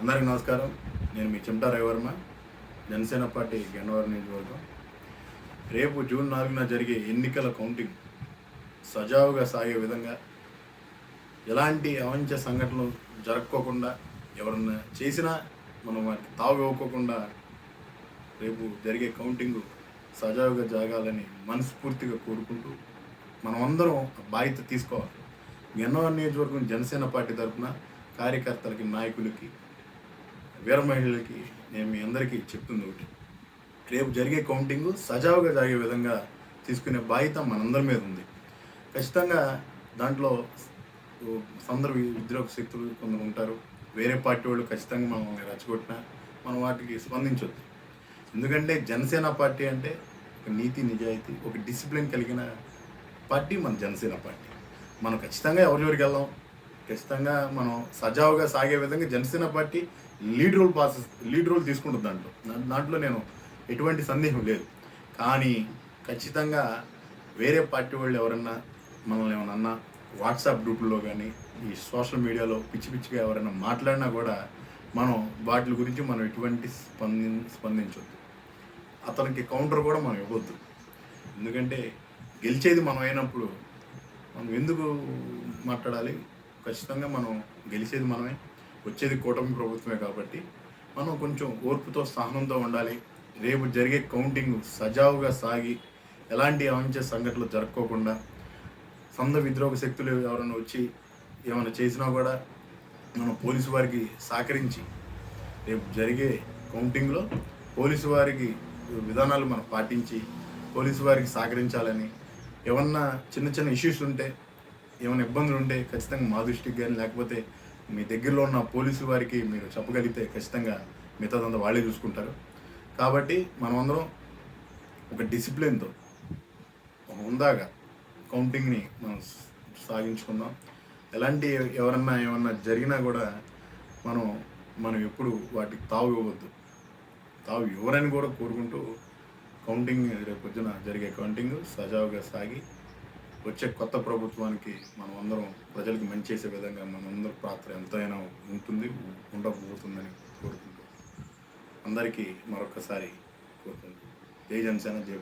అందరికీ నమస్కారం. నేను మీ చెమటా రవివర్మ. జనసేన పార్టీ గన్నవరం నియోజకవర్గం. రేపు జూన్ నాలుగున జరిగే ఎన్నికల కౌంటింగ్ సజావుగా సాగే విధంగా ఎలాంటి అవంచ సంఘటనలు జరక్కోకుండా ఎవరన్నా చేసినా మనం వారికి తావు ఇవ్వకోకుండా రేపు జరిగే కౌంటింగ్ సజావుగా జరగాలని మనస్ఫూర్తిగా కోరుకుంటూ మనం అందరం బాధ్యత తీసుకోవాలి. గన్నవరం నియోజకవర్గం జనసేన పార్టీ తరఫున కార్యకర్తలకి నాయకులకి వీర మహిళలకి నేను మీ అందరికీ చెప్తుంది ఒకటి. రేపు జరిగే కౌంటింగ్ సజావుగా జరిగే విధంగా తీసుకునే బాధ్యత మనందరి మీద ఉంది. ఖచ్చితంగా దాంట్లో సందర్భ ఉద్యోగ శక్తులు కొందరు ఉంటారు. వేరే పార్టీ వాళ్ళు ఖచ్చితంగా మనల్ని రెచ్చగొట్టినా మనం వాటికి స్పందించవద్దు ఎందుకంటే జనసేన పార్టీ అంటే ఒక నీతి నిజాయితీ ఒక డిసిప్లిన్ కలిగిన పార్టీ మన జనసేన పార్టీ. మనం ఖచ్చితంగా ఎవరి జోరికి వెళ్దాం? ఖచ్చితంగా మనం సజావుగా సాగే విధంగా Janasena party lead role process lead role తీసుకుంటుంది దాంట్లో. దాంట్లో నేను ఎటువంటి సందేహం లేదు. కానీ ఖచ్చితంగా వేరే పార్టీ వాళ్ళు ఎవరన్నా మనల్ని ఏమన్నా అన్నా వాట్సాప్ గ్రూపుల్లో కానీ ఈ సోషల్ మీడియాలో పిచ్చి పిచ్చిగా ఎవరైనా మాట్లాడినా కూడా మనం వాటి గురించి మనం ఎటువంటి స్పంది స్పందించవద్దు అతనికి కౌంటర్ కూడా మనం ఇవ్వద్దు. ఎందుకంటే గెలిచేది మనం అయినప్పుడు మనం ఎందుకు మాట్లాడాలి? ఖచ్చితంగా మనం గెలిచేది మనమే వచ్చేది కూటమి ప్రభుత్వమే కాబట్టి మనం కొంచెం ఓర్పుతో సహనంతో ఉండాలి. రేపు జరిగే కౌంటింగ్ సజావుగా సాగి ఎలాంటి అవంచ సంఘటనలు జరుపుకోకుండా సంద విద్రోహ శక్తులు ఎవరైనా వచ్చి ఏమైనా చేసినా కూడా మనం పోలీసు వారికి సహకరించి రేపు జరిగే కౌంటింగ్లో పోలీసు వారికి విధానాలు మనం పాటించి పోలీసు వారికి సహకరించాలని ఏమన్నా చిన్న చిన్న ఇష్యూస్ ఉంటే ఏమైనా ఇబ్బందులు ఉంటే ఖచ్చితంగా మా దృష్టికి కానీ లేకపోతే మీ దగ్గరలో ఉన్న పోలీసు వారికి మీరు చెప్పగలిగితే ఖచ్చితంగా మిగతాదంతా వాళ్ళే చూసుకుంటారు. కాబట్టి మనమందరం ఒక డిసిప్లిన్తో ఉందాగా కౌంటింగ్ని మనం సాగించుకుందాం. ఎలాంటి ఎవరన్నా ఏమన్నా జరిగినా కూడా మనం మనం ఎప్పుడు వాటికి తావు ఇవ్వద్దు తావు ఇవ్వరని కూడా కోరుకుంటూ కౌంటింగ్ రేపు పొద్దున జరిగే కౌంటింగ్ సజావుగా సాగి వచ్చే కొత్త ప్రభుత్వానికి మనం అందరం ప్రజలకు మంచి చేసే విధంగా మనందరం పాత్ర ఎంతైనా ఉంటుంది ఉండబోతుందని కోరుకుంటూ అందరికీ మరొకసారి కోరుకుంటూ. జై జనసేన జై